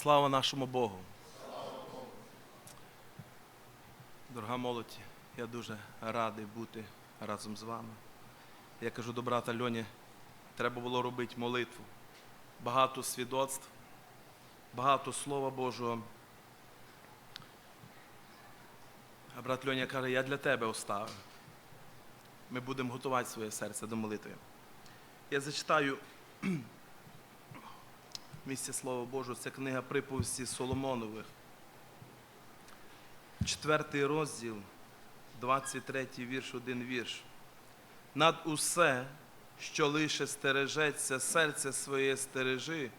Слава нашому Богу. Дорога молодь, я дуже радий бути разом з вами. Я кажу до брата Льоні, треба було робити молитву. Багато свідоцтв, багато Слова Божого. А брат Льоня каже, я для тебе оставив. Ми будемо готувати своє серце до молитви. Я зачитаю місце Слова Божого, це книга приповісті Соломонових. Четвертий розділ, 23 вірш, один вірш. Над усе, що лише стережеться, серце своє стережи,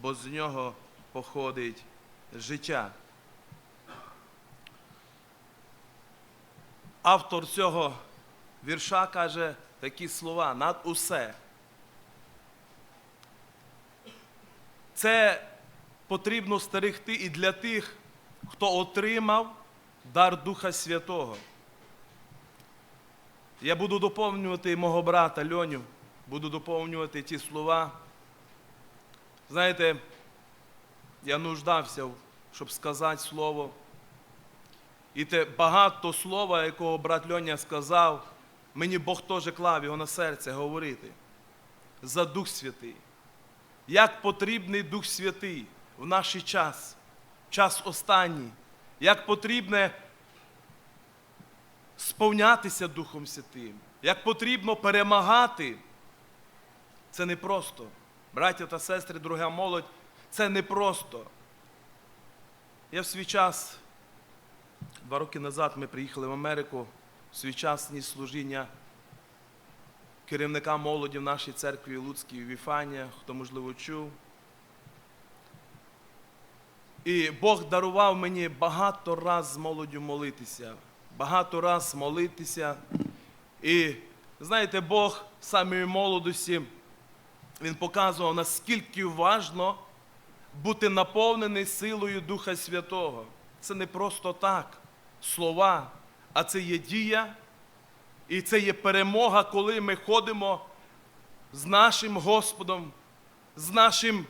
бо з нього походить життя. Автор цього вірша каже такі слова над усе. Це потрібно стерегти і для тих, хто отримав дар Духа Святого. Я буду доповнювати мого брата Льоню, буду доповнювати ті слова. Знаєте, я нуждався, щоб сказати слово. І те багато слова, якого брат Льоня сказав, мені Бог теж клав його на серце говорити. За Дух Святий. Як потрібний Дух Святий в наш час, час останній, як потрібне сповнятися Духом Святим, як потрібно перемагати. Це не просто. Браття та сестри, друга молодь, це не просто. Я в свій час, два роки назад ми приїхали в Америку, в свій час служіння керівника молоді в нашій церкві Луцькій Віфанія, хто, можливо, чув. І Бог дарував мені багато раз з молоддю молитися, багато раз молитися. І знаєте, Бог в самій молодості, Він показував, наскільки важно бути наповнений силою Духа Святого. Це не просто так, слова, а це є дія. І це є перемога, коли ми ходимо з нашим Господом, з нашим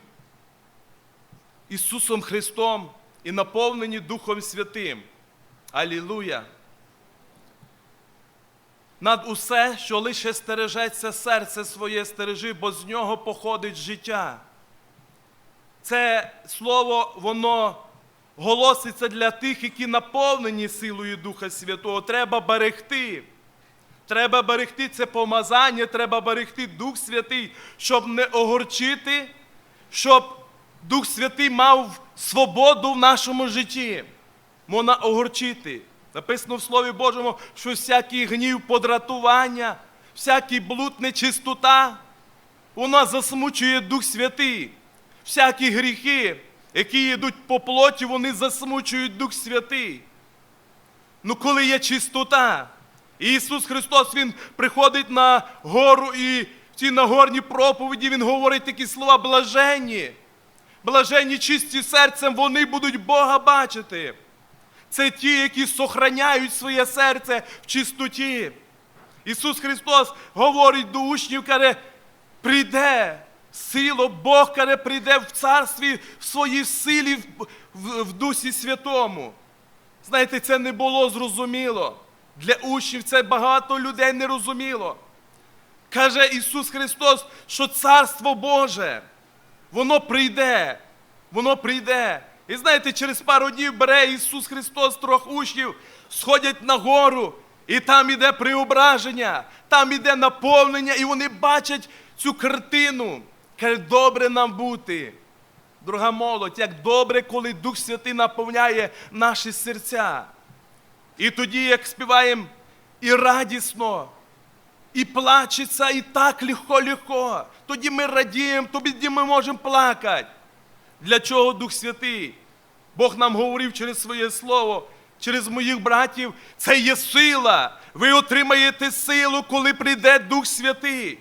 Ісусом Христом і наповнені Духом Святим. Алілуя! Над усе, що лише стережеться серце своє стережи, бо з нього походить життя. Це слово, воно голоситься для тих, які наповнені силою Духа Святого. Треба берегти. Треба берегти це помазання, треба берегти Дух Святий, щоб не огорчити, щоб Дух Святий мав свободу в нашому житті. Можна огорчити. Написано в Слові Божому, що всякий гнів, подратування, всякий блуд, нечистота, вона засмучує Дух Святий. Всякі гріхи, які йдуть по плоті, вони засмучують Дух Святий. Ну коли є чистота, Ісус Христос Він приходить на гору і в цій нагорній проповіді Він говорить такі слова блаженні. Блаженні чисті серцем, вони будуть Бога бачити. Це ті, які сохраняють своє серце в чистоті. Ісус Христос говорить до учнів, каже, прийде сила, Бог каже, прийде в царстві в своїй силі, в, в, в Дусі Святому. Знаєте, це не було зрозуміло. Для учнів це багато людей не розуміло. Каже Ісус Христос, що Царство Боже, воно прийде, воно прийде. І знаєте, через пару днів бере Ісус Христос трьох учнів, сходять на гору, і там іде преображення, там іде наповнення, і вони бачать цю картину. Каже, добре нам бути. Друга молодь, як добре, коли Дух Святий наповняє наші серця. І тоді, як співаємо і радісно, і плачеться, і так легко-легко. Тоді ми радіємо, тоді ми можемо плакати. Для чого Дух Святий? Бог нам говорив через своє слово, через моїх братів, це є сила. Ви отримаєте силу, коли прийде Дух Святий.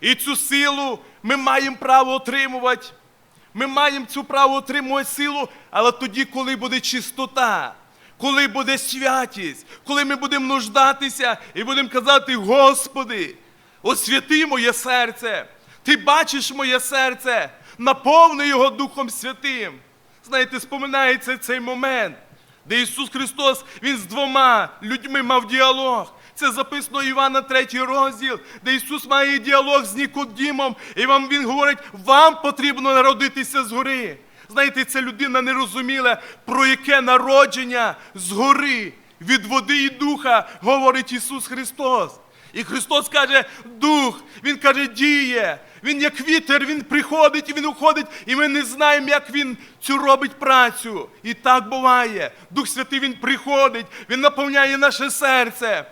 І цю силу ми маємо право отримувати. Ми маємо цю право отримувати силу, але тоді, коли буде чистота, коли буде святість, коли ми будемо нуждатися і будемо казати, Господи, освяти моє серце, Ти бачиш моє серце, наповни його Духом Святим. знаєте, споминається цей момент, де Ісус Христос Він з двома людьми мав діалог. Це записано Івана 3 розділ, де Ісус має діалог з Нікодімом, і вам Він говорить, вам потрібно народитися згори. Знаєте, ця людина не розуміла, про яке народження згори від води і духа говорить Ісус Христос. І Христос каже, дух, Він каже, діє. Він як вітер, він приходить і він уходить, і ми не знаємо, як він цю робить працю. І так буває. Дух Святий Він приходить, Він наповняє наше серце.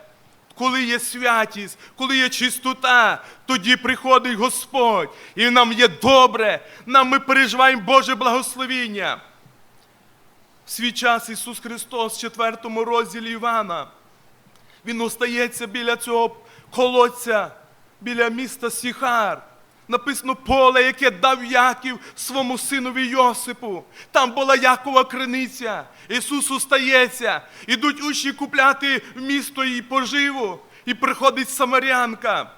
Коли є святість, коли є чистота, тоді приходить Господь, і нам є добре, нам ми переживаємо Боже благословіння. В свій час Ісус Христос в 4 розділі Івана, Він остається біля цього колодця, біля міста Сіхар. Написано поле, яке дав Яків своєму синові Йосипу. Там була Якова криниця. Ісус остається. Ідуть учні купляти в місто і поживу. І приходить самарянка.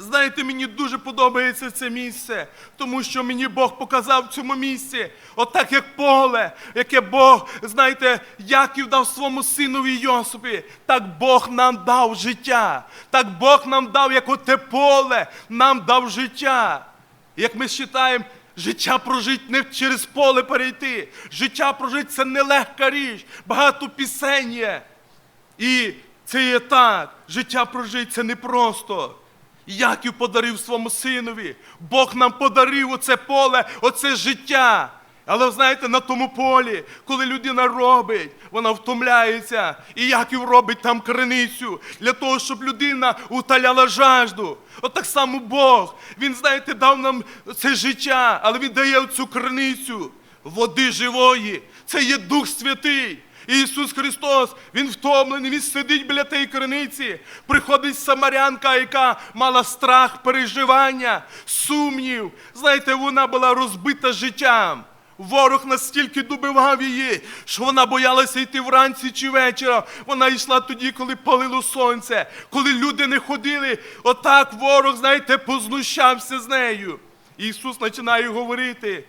Знаєте, мені дуже подобається це місце, тому що мені Бог показав в цьому місці, отак як поле, яке Бог, знаєте, Яків дав своєму синові Йосипі, так Бог нам дав життя, так Бог нам дав, як оте поле, нам дав життя. Як ми вважаємо, життя прожити не через поле перейти. Життя прожити це нелегка річ, багато пісень є. І це є так, життя прожити це непросто. Яків подарив своєму синові. Бог нам подарив оце поле, оце життя. Але знаєте, на тому полі, коли людина робить, вона втомляється. І Яків робить там криницю для того, щоб людина утоляла жажду. От так само Бог. Він, знаєте, дав нам це життя, але Він дає цю криницю води живої. Це є Дух Святий. Ісус Христос, Він втомлений, Він сидить біля тієї криниці. Приходить самарянка, яка мала страх, переживання, сумнів. Знаєте, вона була розбита життям. Ворог настільки добивав її, що вона боялася йти вранці чи вечора. Вона йшла тоді, коли палило сонце, коли люди не ходили. Отак ворог, знаєте, познущався з нею. Ісус починає говорити.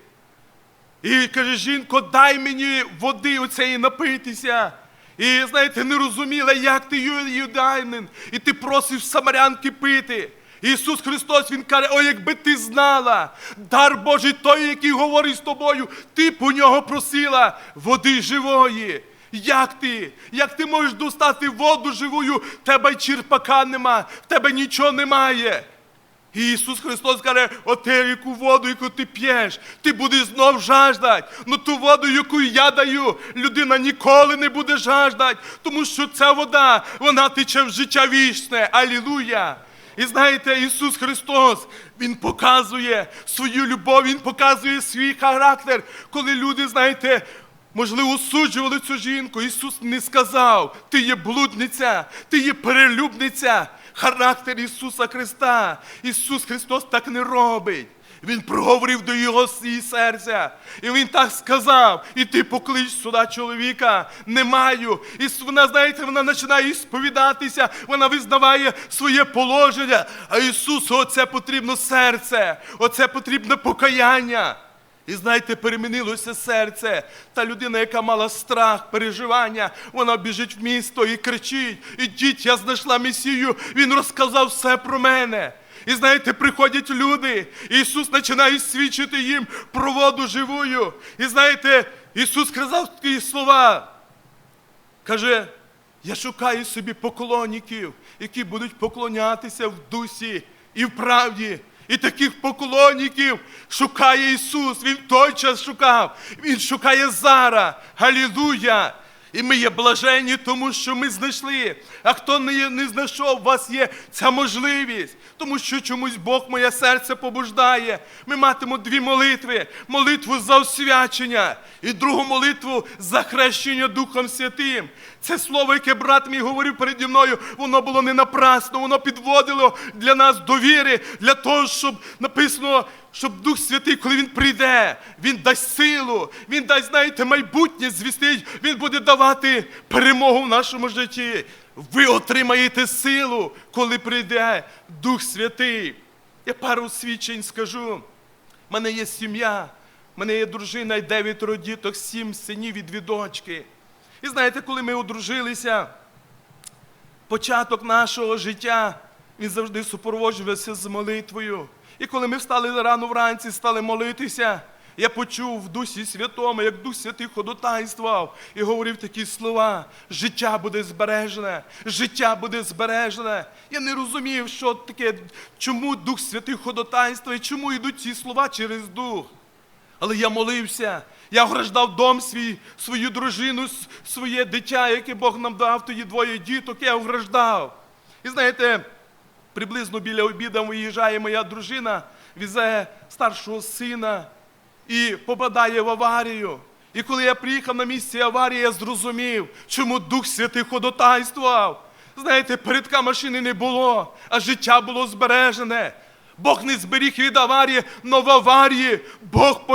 І каже, жінко, дай мені води оцеї напитися. І знаєте, не розуміла, як ти юдайнин, і ти просиш самарянки пити. Ісус Христос, Він каже, о, якби ти знала, дар Божий той, який говорить з тобою, ти б у нього просила води живої. Як ти? Як ти можеш достати воду живую? В тебе черпака нема, в тебе нічого немає. І Ісус Христос каже, оте, яку воду, яку ти п'єш, ти будеш знов жаждать. Ну ту воду, яку я даю, людина ніколи не буде жаждать, тому що ця вода, вона тече в життя вічне. Алілуя! І знаєте, Ісус Христос, Він показує свою любов, Він показує свій характер, коли люди, знаєте, Можливо, осуджували цю жінку. Ісус не сказав, ти є блудниця, ти є перелюбниця. Характер Ісуса Христа. Ісус Христос так не робить. Він проговорив до його її серця. І він так сказав: і ти поклич сюди чоловіка, не маю. І вона, знаєте, вона починає сповідатися, вона визнаває своє положення. А Ісусу, оце потрібно серце, оце потрібне покаяння. І знаєте, перемінилося серце. Та людина, яка мала страх, переживання, вона біжить в місто і кричить: Ідіть, я знайшла Месію, Він розказав все про мене. І знаєте, приходять люди, і Ісус починає свідчити їм про воду живую. І знаєте, Ісус сказав такі слова. Каже, я шукаю собі поклонників, які будуть поклонятися в дусі і в правді. І таких поклонників шукає Ісус. Він той час шукав. Він шукає зараз. Галілуя! І ми є блаженні, тому що ми знайшли. А хто не, не знайшов, у вас є ця можливість. Тому що чомусь Бог моє серце побуждає. Ми матимо дві молитви: молитву за освячення і другу молитву за хрещення Духом Святим. Це слово, яке брат мій говорив переді мною, воно було не напрасно, воно підводило для нас довіри, для того, щоб написано, щоб Дух Святий, коли Він прийде, Він дасть силу, Він дасть, знаєте, майбутнє звістить, Він буде давати перемогу в нашому житті. Ви отримаєте силу, коли прийде Дух Святий. Я пару свідчень скажу. У мене є сім'я, У мене є дружина і дев'ятеро діток, сім синів і дві дочки. І знаєте, коли ми одружилися, початок нашого життя, він завжди супроводжувався з молитвою. І коли ми встали рано вранці, стали молитися, я почув в Дусі Святому, як Дух Святий ходотайствував і говорив такі слова: життя буде збережене, життя буде збережене. Я не розумів, що таке, чому Дух Святий ходотайствує, чому йдуть ці слова через Дух. Але я молився, я ограждав дом свій, свою дружину, своє дитя, яке Бог нам дав, тоді двоє діток, я ограждав. І знаєте, приблизно біля обіду виїжджає моя дружина, візе старшого сина і попадає в аварію. І коли я приїхав на місце аварії, я зрозумів, чому Дух Святий ходотайствував. Знаєте, передка машини не було, а життя було збережене. Бог не зберіг від аварії, но в аварії Бог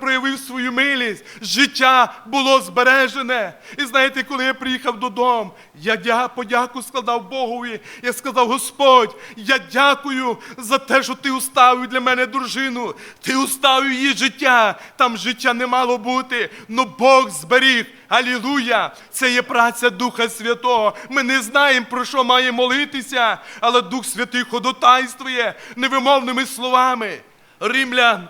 проявив свою милість. Життя було збережене. І знаєте, коли я приїхав додому, я подяку складав Богові. Я сказав, Господь, я дякую за те, що ти уставив для мене дружину. Ти уставив її життя. Там життя не мало бути, но Бог зберіг. Алілуя! Це є праця Духа Святого. Ми не знаємо, про що має молитися, але Дух Святий ходотайствує невимовними словами. Римлян,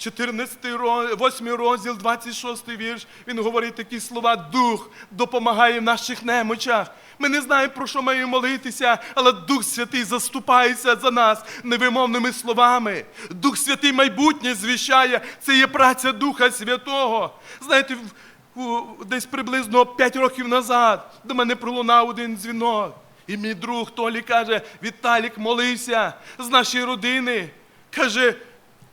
14 розділ, 8 розділ, 26 вірш, він говорить такі слова: Дух допомагає в наших немочах. Ми не знаємо, про що маємо молитися, але Дух Святий заступається за нас невимовними словами. Дух Святий майбутнє звіщає. Це є праця Духа Святого. Знаєте, десь приблизно 5 років назад до мене пролунав один дзвінок. І мій друг Толі каже: Віталік, молився з нашої родини. Каже,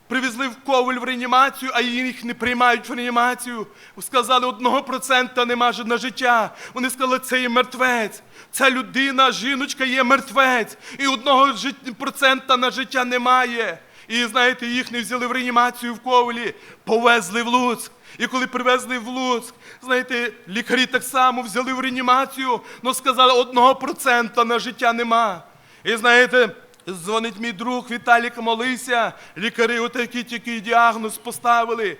Привезли в коваль в реанімацію, а їх не приймають в реанімацію. Сказали, одного процента нема на життя. Вони сказали, це є мертвець. Ця людина, жіночка є мертвець. І одного процента на життя немає. І знаєте, їх не взяли в реанімацію в ковалі, повезли в Луцьк. І коли привезли в Луцьк, знаєте, лікарі так само взяли в реанімацію, але сказали, одного процента на життя нема. І знаєте, Дзвонить мій друг Віталік, Молися, Лікарі отакий тільки діагноз поставили.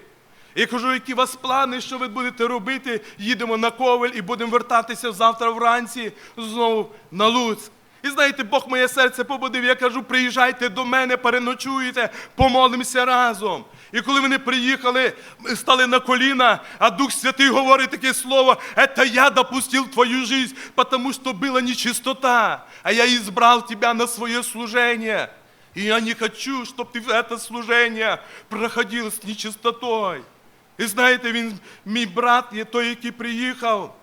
І кажу, які у вас плани, що ви будете робити? Їдемо на ковель і будемо вертатися завтра вранці знову на Луцьк. І знаєте, Бог моє серце побудив. Я кажу, приїжджайте до мене, переночуйте, помолимося разом. І коли вони приїхали, ми стали на коліна, а Дух Святий говорить таке слово: «Это я допустил твою жизнь, потому что была нечистота, а я избрал тебя на свое служение. И я не хочу, чтобы ты в это служение проходил с нечистотой. І знаєте, він, мій брат, є той, який приїхав,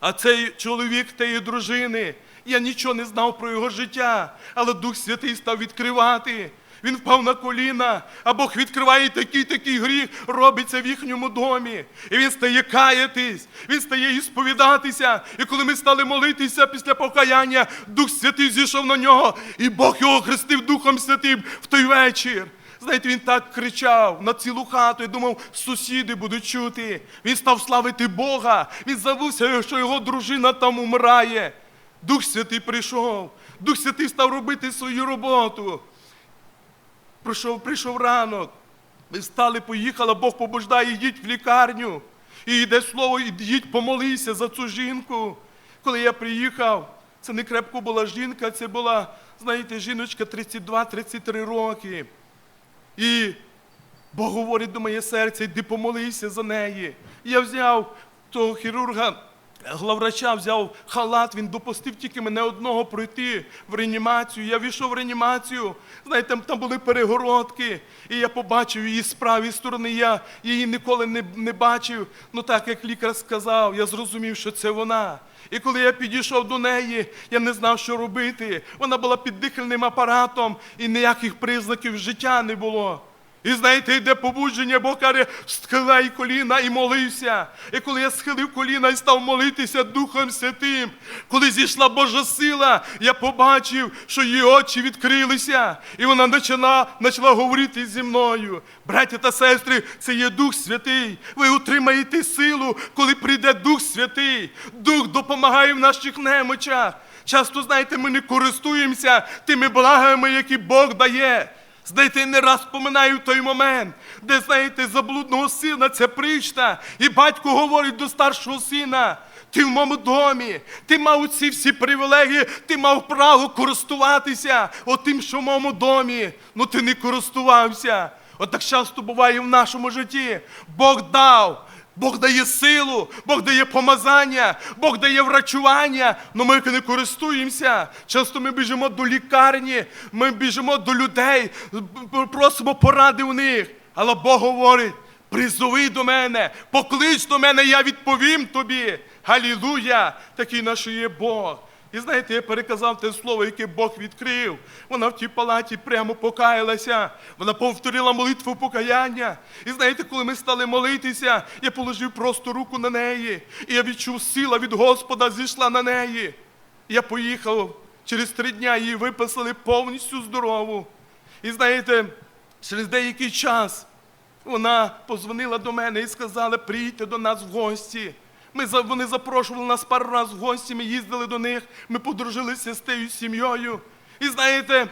а цей чоловік тієї дружини, я нічого не знав про його життя, але Дух Святий став відкривати. Він впав на коліна, а Бог відкриває такий такий гріх, робиться в їхньому домі. І він стає каятись, він стає і сповідатися. І коли ми стали молитися після покаяння, Дух Святий зійшов на нього, і Бог його хрестив Духом Святим в той вечір. Знаєте, він так кричав на цілу хату і думав, сусіди будуть чути. Він став славити Бога. Він забувся, що його дружина там умирає. Дух Святий прийшов. Дух Святий став робити свою роботу. Прийшов, прийшов ранок. Ми встали, поїхали, Бог побуждає, йдіть в лікарню. І йде слово, йдіть, помолися за цю жінку. Коли я приїхав, це не крепко була жінка, це була, знаєте, жіночка 32-33 роки. І Бог говорить до моє серце, йди помолися за неї. Я взяв того хірурга, главврача, взяв халат, він допустив тільки мене одного пройти в реанімацію. Я війшов в реанімацію, знаєте, там, були перегородки, і я побачив її з правої сторони. Я її ніколи не, не бачив. Ну так як лікар сказав, я зрозумів, що це вона. І коли я підійшов до неї, я не знав, що робити. Вона була під дихальним апаратом, і ніяких признаків життя не було. І знаєте, йде побудження, Бог каже, схиляй коліна і молився. І коли я схилив коліна і став молитися Духом Святим, коли зійшла Божа сила, я побачив, що її очі відкрилися, і вона почала, почала говорити зі мною. Браття та сестри, це є Дух Святий. Ви отримаєте силу, коли прийде Дух Святий. Дух допомагає в наших немочах. Часто, знаєте, ми не користуємося тими благами, які Бог дає. Знаєте, не раз поминаю той момент, де, знаєте, заблудного сина це причта, і батько говорить до старшого сина. Ти в моєму домі, ти мав ці всі привілегії, ти мав право користуватися отим, що в моєму домі. Ну ти не користувався. От так часто буває в нашому житті. Бог дав, Бог дає силу, Бог дає помазання, Бог дає врачування, але ми не користуємося. Часто ми біжимо до лікарні, ми біжимо до людей, просимо поради у них. Але Бог говорить: призови до мене, поклич до мене, я відповім тобі. Галілуя! Такий наш є Бог. І знаєте, я переказав те слово, яке Бог відкрив. Вона в тій палаті прямо покаялася. Вона повторила молитву покаяння. І знаєте, коли ми стали молитися, я положив просто руку на неї. І я відчув сила від Господа зійшла на неї. Я поїхав. Через три дня її виписали повністю здорову. І знаєте, через деякий час вона позвонила до мене і сказала, приїдьте до нас в гості. Ми, вони запрошували нас пару разів в гості, ми їздили до них, ми подружилися з тією сім'єю. І знаєте,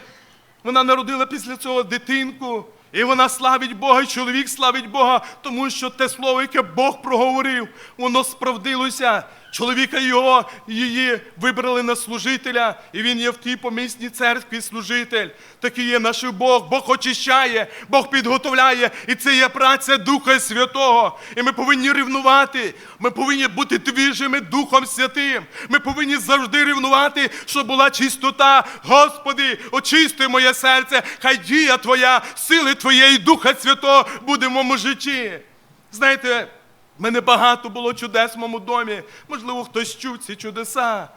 вона народила після цього дитинку, і вона славить Бога, і чоловік славить Бога, тому що те слово, яке Бог проговорив, воно справдилося. Чоловіка його її вибрали на служителя, і він є в тій помісній церкві служитель. Такий є наш Бог. Бог очищає, Бог підготовляє, і це є праця Духа Святого. І ми повинні рівнувати. Ми повинні бути двіжими Духом Святим. Ми повинні завжди рівнувати, щоб була чистота. Господи, очисти моє серце, хай дія Твоя, сили Твоєї Духа Святого буде в моєму житті. Знаєте, мене багато було чудес в моєму домі. Можливо, хтось чув ці чудеса.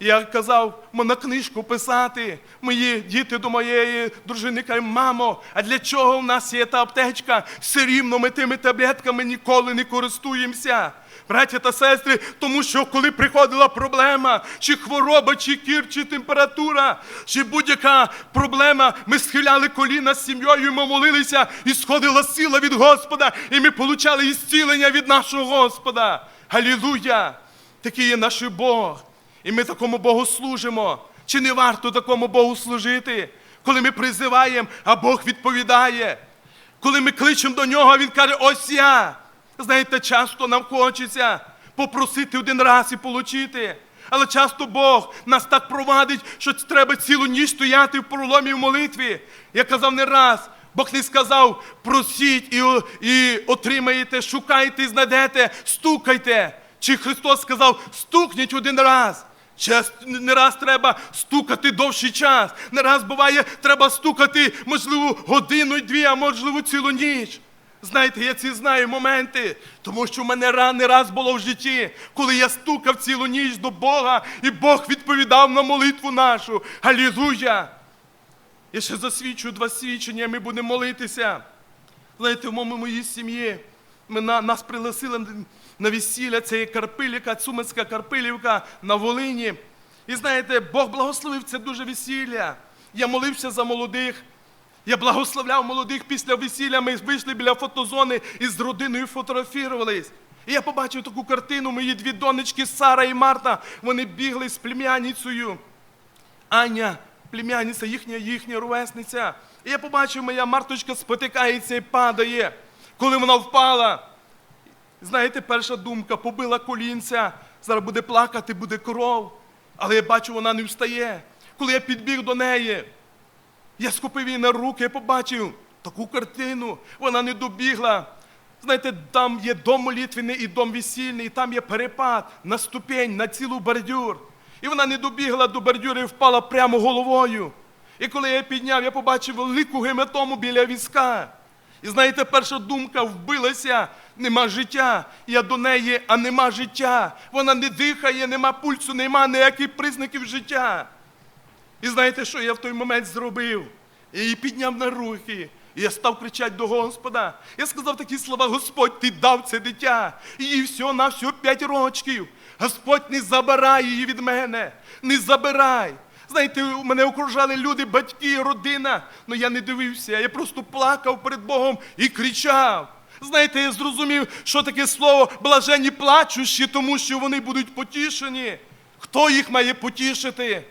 Я казав, на книжку писати. Мої діти до моєї дружини кажуть, мамо, а для чого в нас є та аптечка? Все рівно ми тими таблетками ніколи не користуємося. Браття та сестри, тому що коли приходила проблема, чи хвороба, чи кір, чи температура, чи будь-яка проблема, ми схиляли коліна з сім'єю, ми молилися, і сходила сила від Господа, і ми получали ісцілення від нашого Господа. Галілуя! Такий є наш Бог. І ми такому Богу служимо. Чи не варто такому Богу служити, коли ми призиваємо, а Бог відповідає? Коли ми кличемо до нього, він каже, ось я. Знаєте, часто нам хочеться попросити один раз і получити. Але часто Бог нас так провадить, що треба цілу ніч стояти в проломі в молитві. Я казав не раз, Бог не сказав, просіть і, і отримаєте, шукайте і знайдете, стукайте. Чи Христос сказав, стукніть один раз. Час не раз треба стукати довший час. Не раз буває, треба стукати, можливо, годину й дві, а можливо, цілу ніч. Знаєте, я ці знаю моменти, тому що в мене ра- не раз було в житті, коли я стукав цілу ніч до Бога, і Бог відповідав на молитву нашу. Галілуя! Я ще засвідчу два свідчення, ми будемо молитися. Знаєте, в моїй сім'ї ми на, нас пригласили на весілля, це є Карпилівка, Цумацька Карпилівка на Волині. І знаєте, Бог благословив це дуже весілля. Я молився за молодих. Я благословляв молодих після весілля. Ми вийшли біля фотозони і з родиною фотографувались. І я побачив таку картину, мої дві донечки Сара і Марта. Вони бігли з племянницею. Аня, племянниця, їхня їхня ровесниця. І я побачив, моя Марточка спотикається і падає. Коли вона впала, знаєте, перша думка побила колінця, зараз буде плакати, буде кров. Але я бачу, вона не встає. Коли я підбіг до неї, я схопив її на руки, я побачив таку картину. Вона не добігла. Знаєте, там є дом молитвений і дом весільний, і там є перепад на ступень, на цілу бордюр. І вона не добігла до бордюра і впала прямо головою. І коли я підняв, я побачив велику гематому біля візка. І знаєте, перша думка вбилася, нема життя. Я до неї, а нема життя. Вона не дихає, нема пульсу, нема ніяких признаків життя. І знаєте, що я в той момент зробив? Я її підняв на руки. І я став кричати до Господа. Я сказав такі слова: Господь, ти дав це дитя. Їй всього на всього п'ять рочків. Господь, не забирай її від мене. Не забирай. Знаєте, мене окружали люди, батьки, родина. Ну я не дивився, я просто плакав перед Богом і кричав. Знаєте, я зрозумів, що таке слово блаженні плачущі, тому що вони будуть потішені. Хто їх має потішити?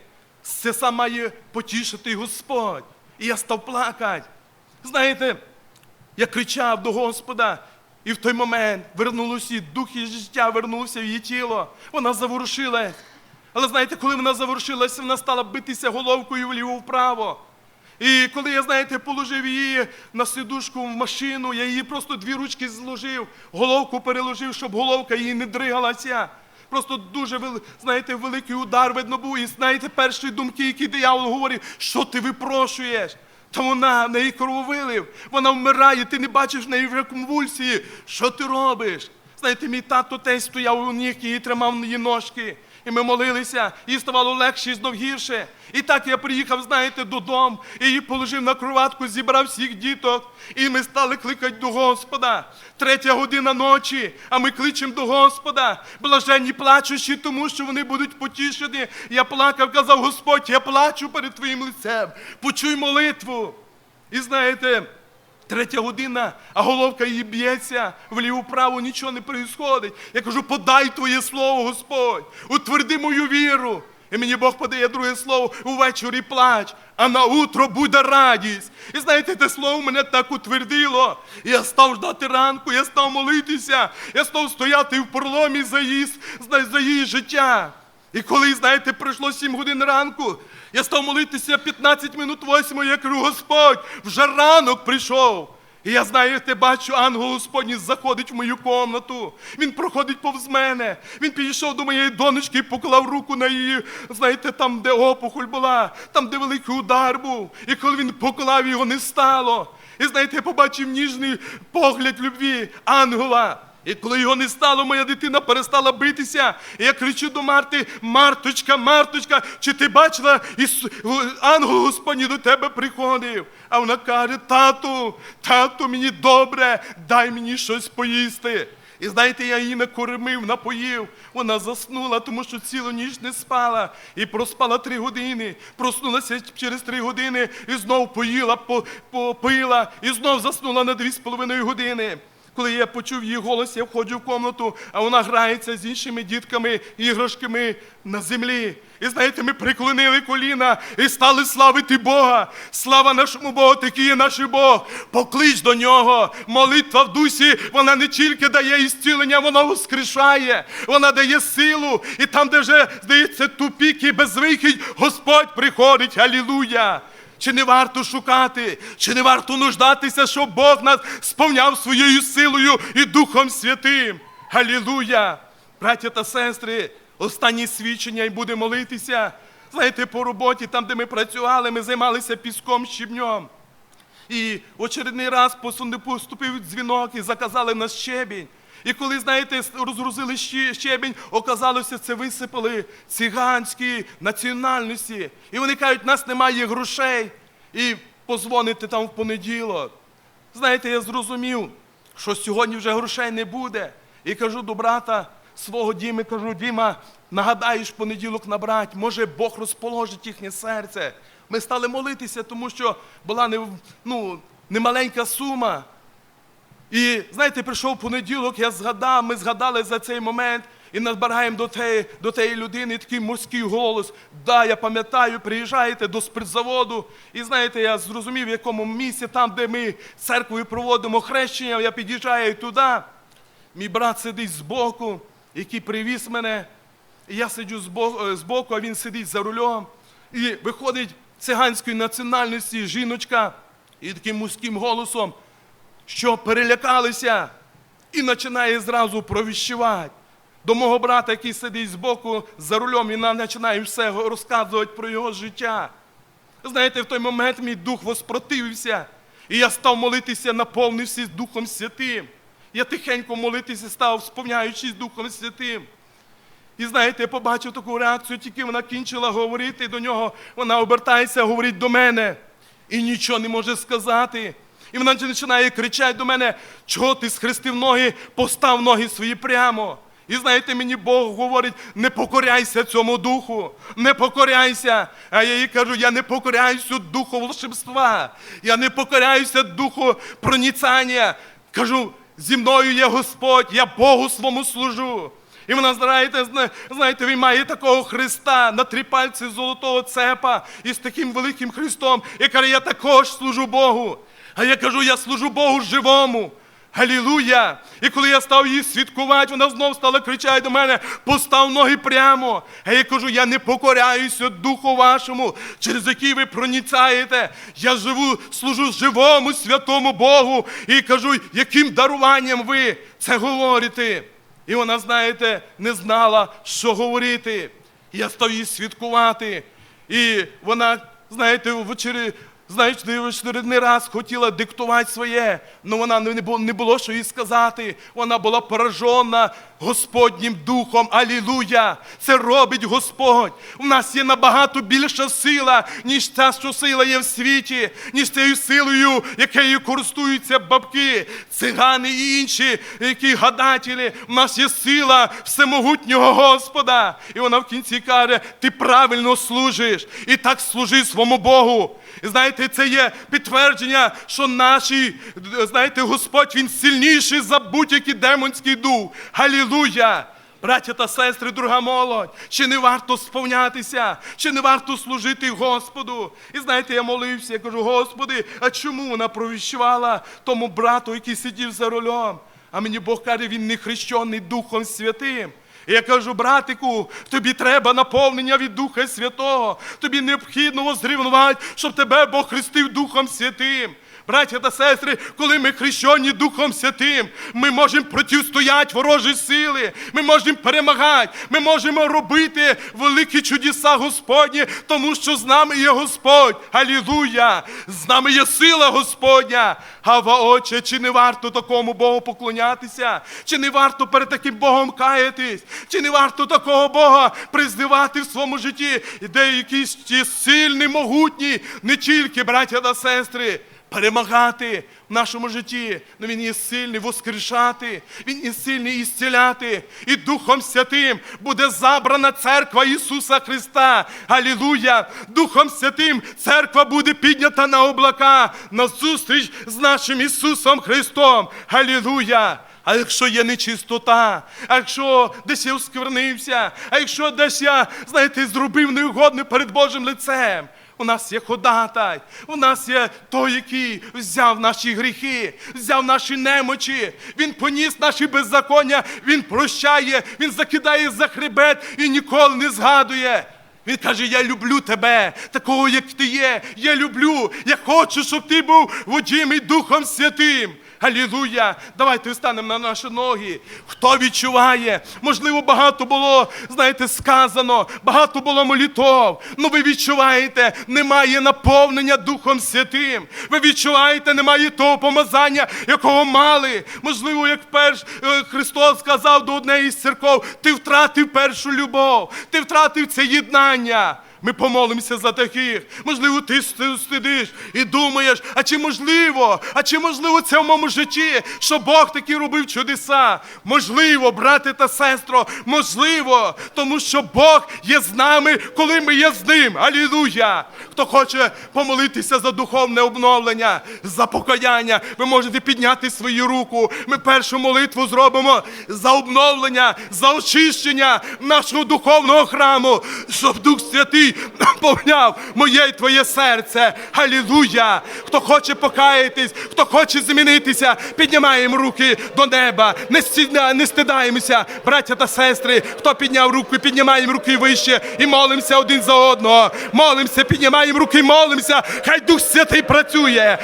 Це сам має потішити Господь. І я став плакати. Знаєте, я кричав до Господа, і в той момент вернулося дух і життя вернувся в її тіло. Вона заворушилась. Але знаєте, коли вона заворушилася, вона стала битися головкою вліво-вправо. І коли я, знаєте, положив її на сидушку в машину, я її просто дві ручки зложив, головку переложив, щоб головка її не дригалася. Просто дуже знаєте, великий удар видно був. І знаєте, перші думки, які диявол говорить, що ти випрошуєш? Та вона неї крововилив, вона вмирає, ти не бачиш в неї вже конвульсії. Що ти робиш? Знаєте, мій тато теж стояв у ніг і тримав її ножки. І ми молилися, їй ставало легше і знов гірше. І так я приїхав, знаєте, додому, і її положив на кроватку, зібрав всіх діток. І ми стали кликати до Господа. Третя година ночі, а ми кличемо до Господа. Блаженні плачущі, тому що вони будуть потішені. Я плакав, казав, Господь, я плачу перед Твоїм лицем. Почуй молитву. І знаєте, Третя година, а головка її б'ється вліво-право, нічого не відбувається. Я кажу, подай твоє слово, Господь, утверди мою віру. І мені Бог подає друге слово увечері плач, а на утро буде радість. І знаєте, те слово мене так утвердило. І я став ждати ранку, я став молитися, я став стояти в проломі за її, за її життя. І коли, знаєте, пройшло 7 годин ранку, я став молитися 15 минут восьмої, я кажу, Господь, вже ранок прийшов. І я, знаєте, бачу, ангел Господній заходить в мою комнату. Він проходить повз мене. Він підійшов до моєї донечки і поклав руку на її, знаєте, там, де опухоль була, там, де великий удар був. І коли він поклав, його не стало. І знаєте, я побачив ніжний погляд любві ангела. І коли його не стало, моя дитина перестала битися. І я кричу до Марти: Марточка, Марточка, чи ти бачила, Ісу... ангел Господній до тебе приходив? А вона каже: Тату, тату, мені добре, дай мені щось поїсти. І знаєте, я її накормив, напоїв. Вона заснула, тому що цілу ніч не спала. І проспала три години. Проснулася через три години і знов поїла, по- попила, і знов заснула на дві з половиною години. Коли я почув її голос, я входжу в комнату, а вона грається з іншими дітками, іграшками на землі. І знаєте, ми приклонили коліна і стали славити Бога. Слава нашому Богу, такий є наш Бог. Поклич до нього. Молитва в дусі, вона не тільки дає ісцілення, вона воскрешає, вона дає силу. І там, де вже здається тупік і безвихідь, Господь приходить. Алілуя! Чи не варто шукати, чи не варто нуждатися, щоб Бог нас сповняв своєю силою і Духом Святим? Галілуя! Браття та сестри, останні свідчення і буде молитися. Знаєте, по роботі, там, де ми працювали, ми займалися піском щебнем. І в очередний раз поступив дзвінок і заказали на щебінь. І коли, знаєте, розгрузили щебінь, оказалося, це висипали циганські національності. І вони кажуть, нас немає грошей. І позвоните там в понеділок. Знаєте, я зрозумів, що сьогодні вже грошей не буде. І кажу до брата свого Діми, кажу, Діма, нагадаєш понеділок набрати, може Бог розположить їхнє серце. Ми стали молитися, тому що була не, ну, немаленька сума. І знаєте, прийшов понеділок, я згадав, ми згадали за цей момент і набираємо до тієї, людини такий морський голос. Да, я пам'ятаю, приїжджаєте до спиртзаводу. І знаєте, я зрозумів, в якому місці, там, де ми церквою проводимо хрещення, я під'їжджаю туди. Мій брат сидить збоку, який привіз мене. І я сиджу е, збоку, а він сидить за рулем. І виходить циганської національності жіночка і таким мужським голосом що перелякалися, і починає зразу провіщувати. До мого брата, який сидить збоку за рулем, і нам починає все розказувати про його життя. Знаєте, в той момент мій дух воспротивився, і я став молитися, наповнився Духом Святим. Я тихенько молитися став, сповняючись Духом Святим. І знаєте, я побачив таку реакцію, тільки вона кінчила говорити до нього, вона обертається, говорить до мене і нічого не може сказати. І вона починає кричати до мене, чого ти схрестив ноги, постав ноги свої прямо. І знаєте, мені Бог говорить, не покоряйся цьому духу, не покоряйся. А я їй кажу, я не покоряюся духу волшебства, я не покоряюся духу проніцання. Кажу, зі мною є Господь, я Богу своєму служу. І вона, знаєте, зна- знаєте, він має такого Христа на три пальці золотого цепа із таким великим Христом, і каже, я також служу Богу. А я кажу, я служу Богу живому. Галілуя! І коли я став її свідкувати, вона знов стала кричати до мене: постав ноги прямо. А я кажу, я не покоряюся духу вашому, через який ви проніцаєте. Я живу, служу живому, святому Богу. І кажу, яким даруванням ви це говорите? І вона, знаєте, не знала, що говорити. Я став її свідкувати. І вона, знаєте, ввечері, знаєте, в не раз хотіла диктувати своє, але вона не було, не було що їй сказати. Вона була поражена Господнім Духом. Алілуя! Це робить Господь. У нас є набагато більша сила, ніж та, що сила є в світі, ніж тією силою, якою користуються бабки, цигани і інші, які гадателі. У нас є сила всемогутнього Господа. І вона в кінці каже: ти правильно служиш і так служи своєму Богу. І знаєте, це є підтвердження, що наші, знаєте, Господь він сильніший за будь-який демонський дух. Галілуя! Браття та сестри, друга молодь, чи не варто сповнятися, чи не варто служити Господу? І знаєте, я молився, я кажу, Господи, а чому вона провіщувала тому брату, який сидів за рулем? А мені Бог каже, він не хрещений Духом Святим. І я кажу, братику, тобі треба наповнення від Духа Святого. Тобі необхідно возрівнувати, щоб тебе Бог хрестив Духом Святим. Браття та сестри, коли ми хрещені Духом Святим, ми можемо протистояти ворожі сили, ми можемо перемагати, ми можемо робити великі чудеса Господні, тому що з нами є Господь. Алілуя! З нами є сила Господня. Гава, Отче, чи не варто такому Богу поклонятися? Чи не варто перед таким Богом каятись? Чи не варто такого Бога признавати в своєму житті, де якісь ті сильні, могутні, не тільки браття та сестри перемагати в нашому житті. Ну він є сильний воскрешати, він є сильний ісціляти. І Духом Святим буде забрана церква Ісуса Христа. Алілуя! Духом Святим церква буде піднята на облака на зустріч з нашим Ісусом Христом. Алілуя! А якщо є нечистота, а якщо десь я осквернився, а якщо десь я, знаєте, зробив неугодне перед Божим лицем. У нас є ходатай, у нас є той, який взяв наші гріхи, взяв наші немочі, він поніс наші беззаконня, він прощає, він закидає за хребет і ніколи не згадує. Він каже: Я люблю тебе, такого, як ти є. Я люблю. Я хочу, щоб ти був водімий Духом Святим. Алілуя! Давайте встанемо на наші ноги. Хто відчуває? Можливо, багато було, знаєте, сказано, багато було молитов. Ну ви відчуваєте, немає наповнення Духом Святим. Ви відчуваєте, немає того помазання, якого мали. Можливо, як перш е, Христос сказав до однієї з церков, ти втратив першу любов, ти втратив це єднання. Ми помолимося за таких. Можливо, ти сидиш і думаєш, а чи можливо, а чи можливо це в моєму житті, що Бог таки робив чудеса? Можливо, брате та сестро, можливо, тому що Бог є з нами, коли ми є з ним. Алілуя! Хто хоче помолитися за духовне обновлення, за покаяння, ви можете підняти свою руку. Ми першу молитву зробимо за обновлення, за очищення нашого духовного храму, щоб Дух Святий наповняв моє і твоє серце. Халілуя! Хто хоче покаятись, хто хоче змінитися, піднімаємо руки до неба, не, стіда, не стидаємося, браття та сестри. Хто підняв руку, піднімаємо руки вище і молимося один за одного. Молимося, піднімаємо руки, молимося. Хай Дух Святий працює.